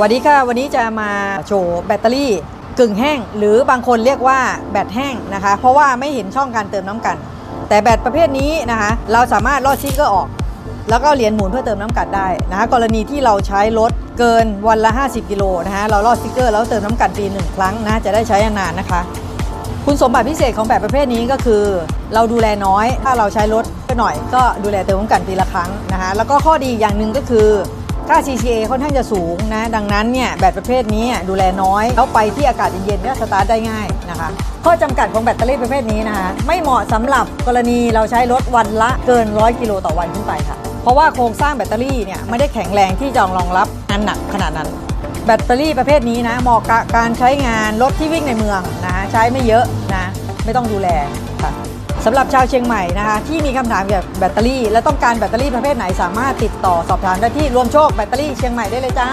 สวัสดีค่ะวันนี้จะมาโชว์แบตเตอรี่กึ่งแห้ง หรือบางคนเรียกว่าแบตแห้งนะคะ เพราะว่าไม่เห็นช่องการเติมน้ำกัน แต่แบตประเภทนี้นะคะ เราสามารถลอดซิกเกอร์ออก แล้วก็เหรียญหมุนเพื่อเติมน้ำกัดได้นะคะ กรณีที่เราใช้รถเกินวันละ 50 กิโลนะคะเราลอดสติกเกอร์แล้วเติมน้ำกัดปีหนึ่งครั้งนะจะได้ใช้นานนะคะ คุณสมบัติพิเศษของแบบประเภทนี้ก็คือ เราดูแลน้อย ถ้าเราใช้รถไปหน่อย ก็ดูแลเติมน้ำกันปีละครั้งนะคะแล้วก็ข้อดีอย่างหนึ่งก็คือ ค่า CCA ค่อนข้างจะสูงนะ ดังนั้นเนี่ยแบตประเภทนี้ดูแลน้อย แล้วไปที่อากาศเย็นๆก็สตาร์ทได้ง่ายนะคะ ข้อจำกัดของแบตเตอรี่ประเภทนี้นะคะ ไม่เหมาะสำหรับกรณีเราใช้รถวันละเกิน 100 กิโลต่อวันขึ้นไปค่ะ เพราะว่าโครงสร้างแบตเตอรี่เนี่ยไม่ได้แข็งแรงที่จะรองรับงานหนักขนาดนั้น แบตเตอรี่ประเภทนี้นะเหมาะกับการใช้งานรถที่วิ่งในเมืองนะใช้ไม่เยอะนะไม่ต้องดูแลค่ะ สำหรับชาวเชียงใหม่นะคะที่มีคำถามเกี่ยวกับแบตเตอรี่ และต้องการแบตเตอรี่ประเภทไหนสามารถติดต่อสอบถามได้ที่รวมโชคแบตเตอรี่เชียงใหม่ได้เลยจ้า